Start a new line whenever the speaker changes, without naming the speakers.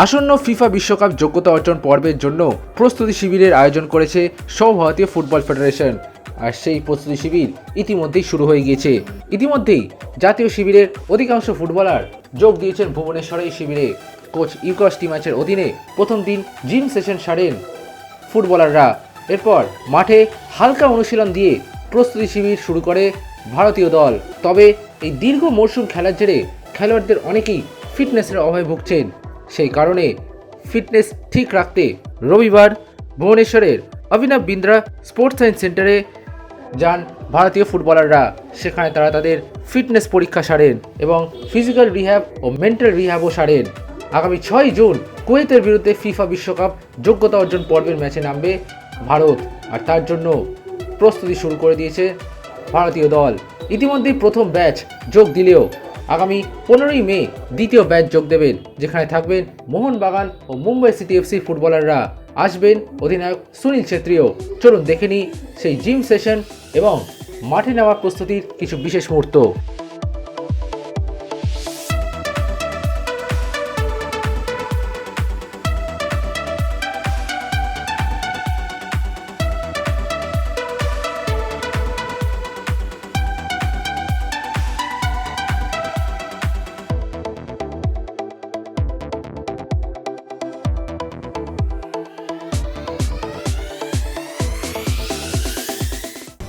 আসন্ন ফিফা বিশ্বকাপ যোগ্যতা অর্জন পর্বের জন্য প্রস্তুতি শিবিরের আয়োজন করেছে সর্বভারতীয় ফুটবল ফেডারেশন। আর সেই প্রস্তুতি শিবির ইতিমধ্যেই শুরু হয়ে গিয়েছে। ইতিমধ্যেই জাতীয় শিবিরের অধিকাংশ ফুটবলার যোগ দিয়েছেন ভুবনেশ্বরে এই শিবিরে। কোচ ইউকস টিমাচের অধীনে প্রথম দিন জিম সেশন সারেন ফুটবলাররা। এরপর মাঠে হালকা অনুশীলন দিয়ে প্রস্তুতি শিবির শুরু করে ভারতীয় দল। তবে এই দীর্ঘ মরশুম খেলার জেরে খেলোয়াড়দের অনেকেই ফিটনেসের অভাবে ভুগছেন। সেই কারণে ফিটনেস ঠিক রাখতে রবিবার ভুবনেশ্বরের অভিনব বিন্দ্রা স্পোর্টস সায়েন্স সেন্টারে যান ভারতীয় ফুটবলাররা। সেখানে তারা তাদের ফিটনেস পরীক্ষা সারেন এবং ফিজিক্যাল রিহ্যাব ও মেন্টাল রিহ্যাবও সারেন। আগামী ছয় জুন কুয়েতের বিরুদ্ধে ফিফা বিশ্বকাপ যোগ্যতা অর্জন পর্বের ম্যাচে নামবে ভারত। আর তার জন্য প্রস্তুতি শুরু করে দিয়েছে ভারতীয় দল। ইতিমধ্যেই প্রথম ব্যাচ যোগ দিলেও আগামী পনেরোই মে দ্বিতীয় ব্যাচ যোগ দেবেন, যেখানে থাকবেন মোহনবাগান ও মুম্বাই সিটি এফসি ফুটবলাররা। আসবেন অধিনায়ক সুনীল ছেত্রীও। চলুন দেখে নিই সেই জিম সেশন এবং মাঠে নেওয়ার প্রস্তুতির কিছু বিশেষ মুহূর্ত।